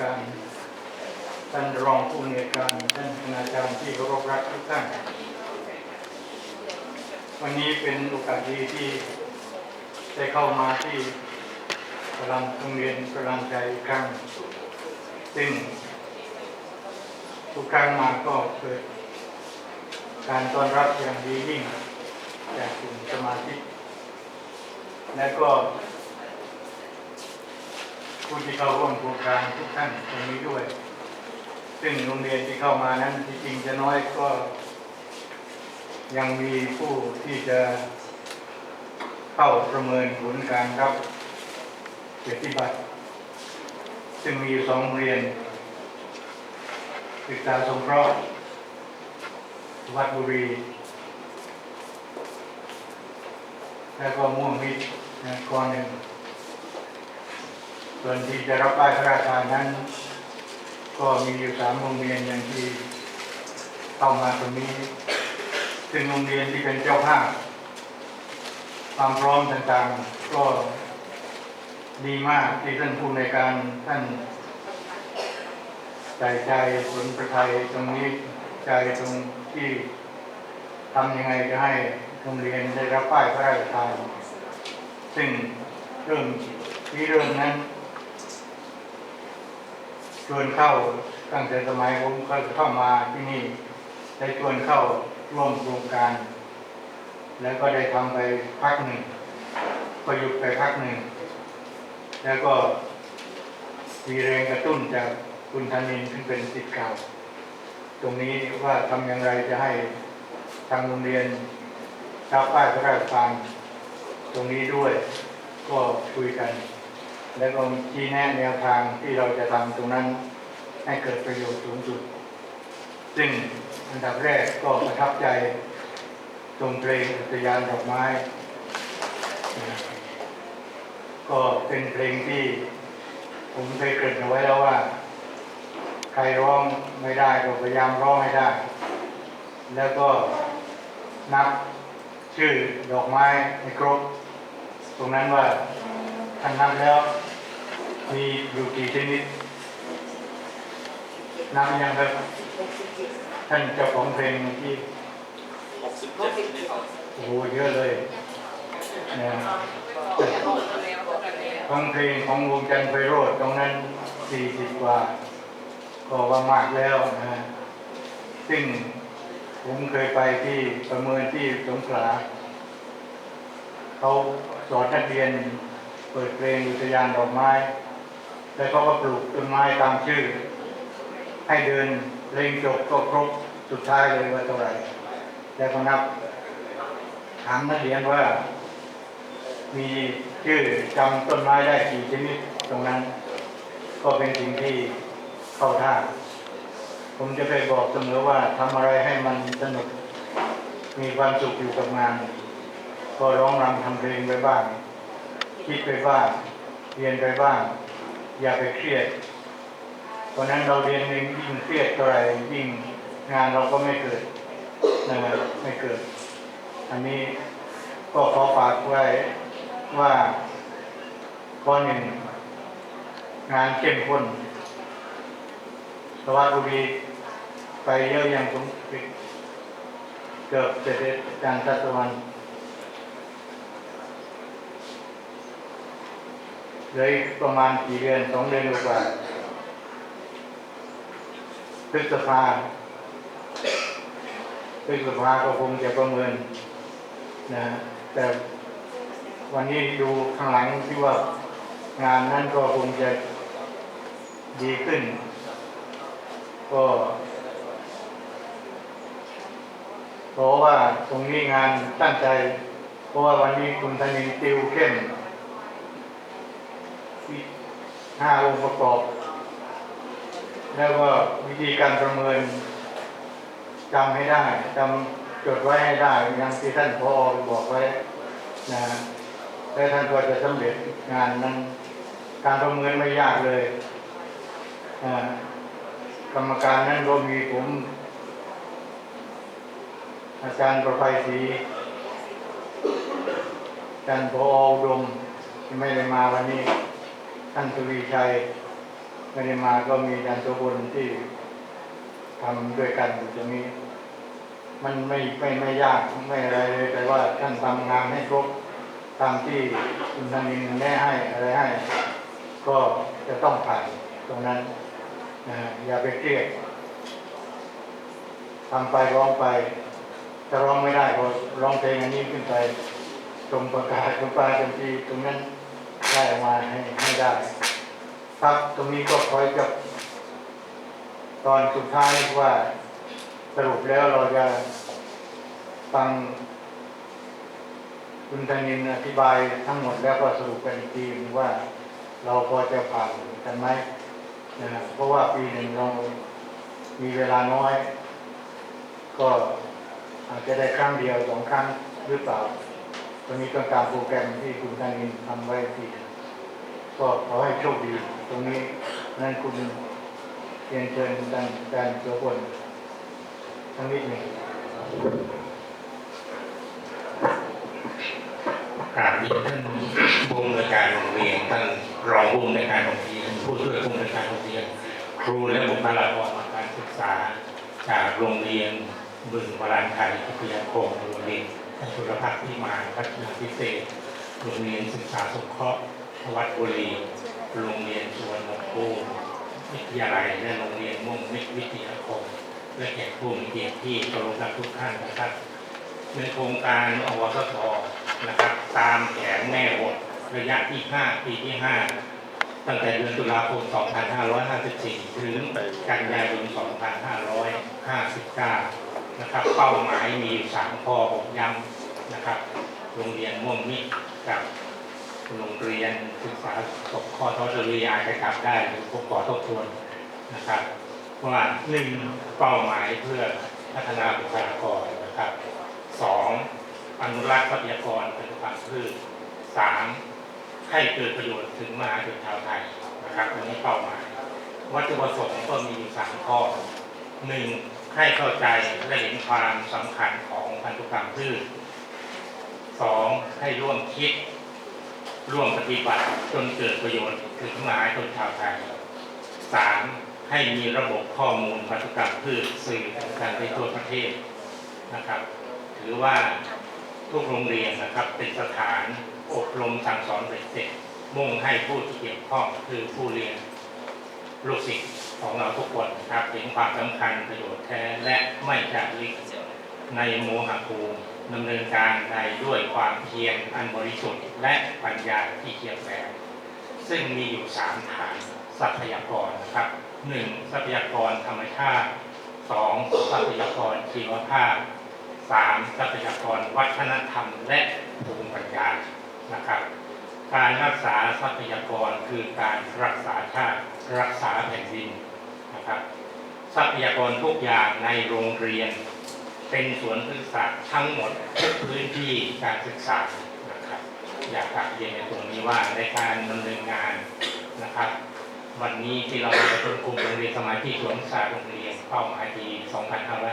การท่านรองผู้อำนวยการท่านคณาจารย์ที่เคารพรักทุกท่าน วันนี้เป็นโอกาสดีที่ได้เข้ามาที่พลังโรงเรียนพลังใจอีกครั้ง ซึ่งทุกครั้งมาก็เกิดการต้อนรับอย่างดียิ่งจากกลุ่มสมาชิกและก็ ผู้ที่เข้าร่วมโครงการทุกท่านตรงนี้ด้วย ซึ่งโรงเรียนที่เข้ามานั้นที่จริงจะน้อยก็ ยังมีผู้ที่จะเข้าประเมินผลการรับเกียรติบัตรซึ่งมีอยู่สองเรียนศึกษาสงเคราะห์วัดบุรี แล้วก็ม่วงมิตรนะกอหนึ่ง ส่วนที่จะรับป้ายพระราชทานนั้น ก็มีอยู่สามโรงเรียนอย่างที่เข้ามาตรงนี้ซึ่งโรงเรียนที่เป็นเจ้าภาพความพร้อมต่างๆก็ดีมากที่ท่านผู้ในการท่านใจใจสนประทัยตรงนี้ใจตรงที่ทำยังไงจะให้โรงเรียนได้รับป้ายพระราชทานซึ่งเริ่มที่เริ่มนั้น ชวนเข้าตั้งแต่สมัยผมก็เข้ามาที่นี่ได้ชวนเข้าร่วมโครงการ แล้วก็ได้ทำไปพักหนึ่งก็หยุดไปพักหนึ่ง แล้วก็มีแรงกระตุ้นจากคุณธนินซึ่งเป็นศิษย์เก่า ตรงนี้ว่าทำอย่างไรจะให้ทางโรงเรียนรับป้ายพระราชทานตรงนี้ด้วยก็คุยกัน แล้วก็ชี้แนะแนวทางที่เราจะทำตรงนั้นให้เกิดประโยชน์สูงสุด ซึ่งอันดับแรกก็ประทับใจตรงเพลงอุทยานดอกไม้ ก็เป็นเพลงที่ผมเคยเกริดเอาไว้แล้วว่า ใครร้องไม่ได้ก็พยายามร้องให้ได้ แล้วก็นับชื่อดอกไม้ให้ครบ ตรงนั้นว่าท่านนับแล้ว มีอยู่กี่ชนิดนับยังครับท่านเจ้าของเพลงเมื่อกี้หกสิบเจ็ดนี่โอ้โหเยอะเลยนะของเพลงของวงจันทร์ไพโรธตรงนั้นสี่สิบกว่า ก็ว่ามากแล้วนะซึ่งผมเคยไปที่ประเมินที่สงขลาเขาสอนนักเรียนเปิดเพลงอุทยานดอกไม้ แล้วเขาก็ปลูกต้นไม้ตามชื่อ ให้เดินเพลงจบก็ครบสุดท้ายเลยว่าเท่าไหร่แล้วก็นับถามนักเรียนว่า มีชื่อจำต้นไม้ได้กี่ชนิดตรงนั้น ก็เป็นสิ่งที่เข้าท่าผมจะไปบอกเสมอว่าทำอะไรให้มันสนุก มีความสุขอยู่กับงาน ก็ร้องรำทำเพลงไปบ้าง คิดไปบ้างเรียนไปบ้าง อย่าไปเครียดเพราะนั้นเราเรียนเองยิ่งเครียดเท่าไรยิ่งงานเราก็ไม่เกิดนะครับไม่เกิด อันนี้ก็ขอฝากไว้ว่าข้อหนึ่งงานเข้มข้นสวัสดีไปเยอะอย่างผมเกือบเสร็จจารย์ทัศวรรณ เหลืออีกประมาณกี่เดือนสองเดือนกว่าพฤษภาพฤษภาก็คงจะประเมินนะแต่วันนี้ดูข้างหลังที่ว่างานนั้นก็คงจะดีขึ้น ก็เพราะว่าตรงนี้งานตั้งใจ เพราะว่าวันนี้คุณธนินติวเข้มที่ ห้าองค์ประกอบ แล้วก็วิธีการประเมินจำให้ได้จำจดไว้ให้ได้อย่างที่ท่านพอบอกไว้นะและท่านก็จะสำเร็จงานนั้น การประเมินไม่ยากเลยกรรมการนั้นก็มีผม อาจารย์ประภัยศรีอาจารย์พออุดมที่ไม่ได้มาวันนี้ ท่านสุรีชัยไม่ได้มาก็มีอาจารย์ตัวบนที่ทำด้วยกันอยู่ตรงนี้ มันไม่ไม่ไม่ยากไม่อะไรเลยแต่ว่าท่านทำงานให้ครบตามที่คุณธนินแนะให้อะไรให้ ก็จะต้องผ่านตรงนั้นนะอย่าไปเครียดทำไปร้องไปถ้าร้องไม่ได้ก็ร้องเพลงอันนี้ขึ้นไปตรงประกาศตรงปลายตรงที่ตรงนั้น ได้ออกมาให้ให้ได้ครับตรงนี้ก็คอยจะตอนสุดท้ายว่าสรุปแล้วเราจะฟังคุณธนินอธิบายทั้งหมดแล้วก็สรุปกันอีกทีว่า เราพอจะผ่านกันไหมนะเพราะว่าปีหนึ่งเรามีเวลาน้อย ก็อาจจะได้ครั้งเดียวสองครั้งหรือเปล่า ตรงนี้ต้งการโปรแกรมที่คุณธนินทำไว้ที่ก็ขอให้โชคดี ตรงนี้นั่นคุณเรียนเชิญดันดันเสือพลทั้งนิดหนึ่งกราบเรียนท่านผู้อำนวยการโรงเรียนท่านรองผู้อำนวยการโรงเรียนผู้ช่วยผู้อำนวยการโรงเรียน ครูและบุคลากรทางการศึกษา จากโรงเรียนบึงวรานไทยพิทยาคมโรงเรียน ท่านชุรพัฒน์ที่มาพัฒนาพิเศษ โรงเรียนศึกษาสงเคราะห์วัดบุรี โรงเรียนสวนนภูมิวิทยาลัยและโรงเรียนม่วงมิตรวิทยาคม และแขกผู้มีเกียรติที่เคารพทุกท่านนะครับในโครงการอวสทนะครับ ตามแผนแม่บทระยะที่ 5 ปีที่ 5 ตั้งแต่เดือนตุลาคม 2554 ถึงกันยายน 2559 นะครับ เป้าหมายมีอยู่3ข้อผมย้ำนะครับ โรงเรียนม่วงมิตรกับโรงเรียนศึกษาสกข้อทอชรีอาจจะกลับได้หรือผมขอทบทวนนะครับว่าหนึ่งเป้าหมายเพื่อพัฒนาบุคลากรนะครับสองอนุรักษ์ทรัพยากรเป็นความพืชสามให้เกิดประโยชน์ถึงมหาชนชาวไทยนะครับอันนี้เป้าหมายวัตถุประสงค์ก็มีอยู่สามข้อ หนึ่งให้เข้าใจและเห็นความสำคัญของพันธุกรรมพืชสองให้ร่วมคิด ร่วมปฏิบัติจนเกิดประโยชน์ถึงมหาชนชาวไทยสามให้มีระบบข้อมูลพันธุกรรมพืชสื่อถึงกันไปทั่วประเทศนะครับ ถือว่าทุกโรงเรียนนะครับเป็นสถานอบรมสั่งสอนเด็กเสร็จมุ่งให้ผู้ที่เกี่ยวข้องคือผู้เรียนลูกศิษย์ ของเราทุกคนนะครับเห็นความสำคัญประโยชน์แท้และไม่จากลิกในโมหะภูมิดำเนินการในด้วยความเพียรอันบริสุทธิ์ และปัญญาที่เขียบแหลมซึ่งมีอยู่สามฐานทรัพยากรนะครับหนึ่งทรัพยากรธรรมชาติสองทรัพยากรชีวภาพสามทรัพยากรวัฒนธรรมและภูมิปัญญานะครับ การรักษาทรัพยากรคือการรักษาชาติรักษาแผ่นดิน นะครับทรัพยากรทุกอย่างในโรงเรียน เป็นสวนพฤกษศาสตร์ทั้งหมดทุกพื้นที่การศึกษานะครับอยากกลับเรียนในตรงนี้ว่าในการดำเนินงานนะครับ วันนี้ที่เราประชุมกลุ่มโรงเรียนสมาธิสวนศาสตร์โรงเรียนเป้าหมายปี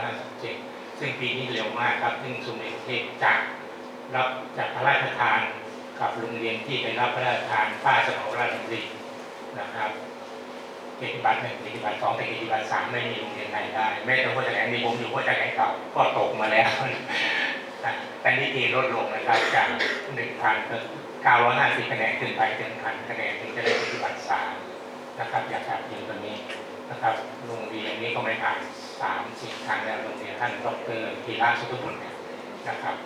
2557 ซึ่งปีนี้เร็วมากครับ ซึ่งสมเด็จพรเทพจักรับจากพระราชทานกับโรงเรียนที่ไปรับพระราชทานป้าสนองราชดำรินะครับ เกียรติบัตรหนึ่งเกียรติบัตรสองแต่เกียรติบัตรสามไม่มีโรงเรียนไหนได้แม้แต่หัวใจแหลมนี่ผมอยู่หัวใจแหลมเก่าก็ตกมาแล้วแต่นี่ทีลดลงนะครับจากหนึ่งพันเก้าร้อยห้าสิบคะแนนขึ้นไปเป็นพันคะแนนถึงจะได้เกียรติบัตรสามนะครับ อยากกลับเรียนตรงนี้นะครับโรงเรียนนี้ก็ไม่ผ่านสามสี่ครั้งแล้วโรงเรียนท่านดรธีระสุทธบุตรเนี่ยนะครับ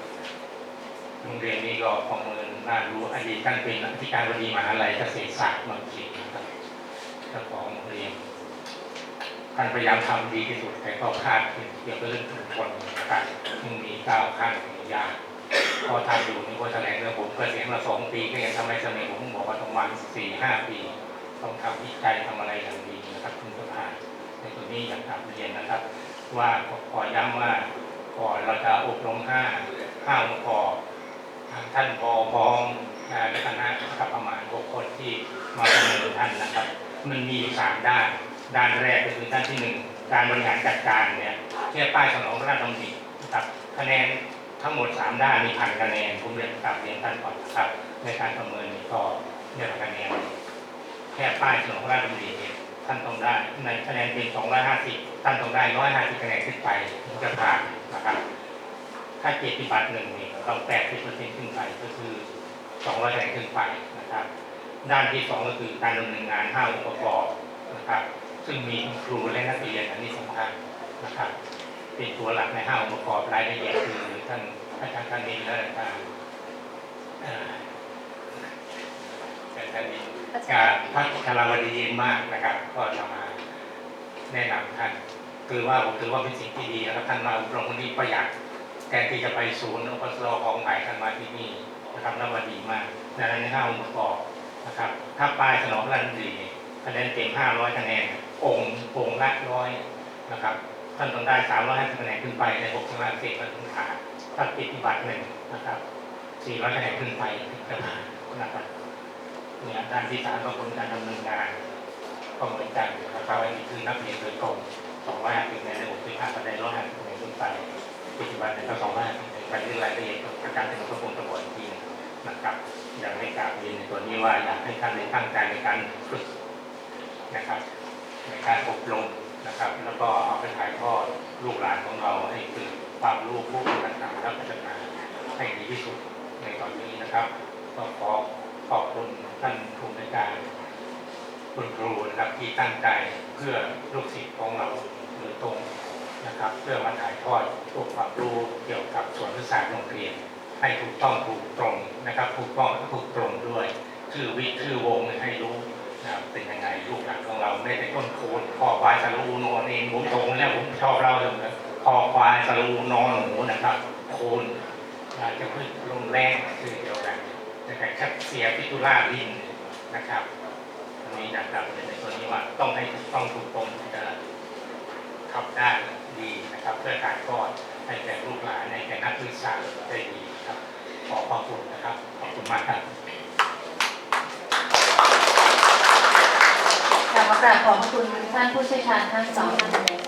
โรงเรียนนี้ก็ประเมินน่ารู้อดีตท่านเป็นอธิการบดีมหาลัยเกษตรศาสตร์มังคิด เจ้าของโรงเรียนท่านพยายามทำดีที่สุดแต่ก็คาดเกี่ยวกับเรื่องทุกคนนะครับยังมีก้าวขั้นมียากพอทำอยู่นี่ก็แถลงเรื่องผมเกษียณมาสองปีก็ยังทำไม่สำเร็จผมบอกว่าต้องวันสี่ห้าปี ต้องทำวิจัยทำอะไรอย่างดีนะครับคุณสภาในตัวนี้อยากกลับเรียนนะครับ ว่าขอย้ำว่าก่อนเราจะอบรมห้าห้าองค์กรทางท่านพอพองและคณะประมาณหกคนที่มาประเมินท่านนะครับ มันมีอยู่สามด้าน ด้านแรกก็คือด้านที่หนึ่งการบริหารจัดการเนี่ยแค่ป้ายสนองพระราชดำรินะครับคะแนนทั้งหมดสามด้านมีพันคะแนนผมเรียนกลับเรียนท่านก่อนนะครับ ในการประเมินก็เนี่ยคะแนนแค่ป้ายถนนพระราชดำริเนี่ยท่านต้องได้ในคะแนนเป็น 250 ท่านต้องได้ 150 คะแนนขึ้นไปถึงจะผ่านนะครับถ้าเกียรติบัตรหนึ่งเนี่เรา80เปอร์เซ็นต์ขึ้นไปก็คือ 200คะแนนขึ้นไปนะครับ ด้านที่สองก็คือการดำเนินงานห้าองค์ประกอบนะครับ ซึ่งมีครูและนักเรียนอันนี้สำคัญนะครับ เป็นตัวหลักในห้าองค์ประกอบรายละเอียดคือท่านอาจารย์ท่านนี้และอาจารย์อาจารย์ท่านนี้การพัฒนาวดีมากนะครับ ก็จะมาแนะนำท่านคือว่าผมถือว่าเป็นสิ่งที่ดีนะครับท่านมาอบรมวันนี้ประหยัดแทนที่จะไปศูนย์อปสรของใหม่ท่านมาที่นี่นะครับนับว่าดีมากในในห้าองค์ประกอบ นะครับถ้าป้ายสนองรันดีคะแนนเต็ม500 คะแนน องค์องค์ละร้อยนะครับท่านต้องได้ 350 คะแนนขึ้นไปใน65เศษและถึงขาถ้าปฏิบัติหนึ่งนะครับ 400 คะแนนขึ้นไปถึงจะผ่านนะครับเนี่ยด้านที่สามก็ผลการดำเนินงานก็เหมือนกันนะครับอันนี้คือนักเรียนโดยตรง250คะแนนใน65คะแนน150คะแนนขึ้นไปปฏิบัติเนี่ยก็250ไปเรื่องรายละเอียดของการเป็นกระบวนกระบวนทีนะครับ อย่างในกราบี้ว่าอยากให้ท่านได้ตั้งใจในการฝึกนะครับ ในการอบรมนะครับ แล้วก็เอาไปถ่ายทอดลูกหลานของเราให้เกิดความรู้ผู้ต่างๆและพัฒนาให้ดีที่สุดในตอนนี้นะครับก็ขอขอบคุณท่านผู้ในวยการคุณครูนะครับที่ตั้งใจเพื่อลูกศิษย์ของเราโดยตรงนะครับ เพื่อมาถ่ายทอดทุกความรู้เกี่ยวกับส่วนศึกษาโรงเรียนให้ถูกต้องถูกตรงนะครับถูกต้องและถูกตรงด้วย ชื่อวิชื่อวงให้รู้นะครับเป็นยังไงลูกหลานของเราไม่ได้ต้นโคนคอควายสลูนอนเองผมตรงแล้วผมชอบเล่าเรื่องนะคอควายสลูนอนหนูนะครับ โคนจะพึ่งลมแรงคือเดียวกันแต่แค่เสียพิทุราลินนะครับอันนี้นะครับในตัวนี้ว่าต้องให้ต้องถูกตรงถึงจะขับได้ดีนะครับ เพื่อการทอดให้แก่ลูกหลานให้แก่นักศึกษาได้ดีครับขอขอบคุณนะครับ ขอบคุณมากครับ ค่ะขอ กราบขอบพระคุณท่านผู้เชี่ยวชาญทั้งสองท่านเลย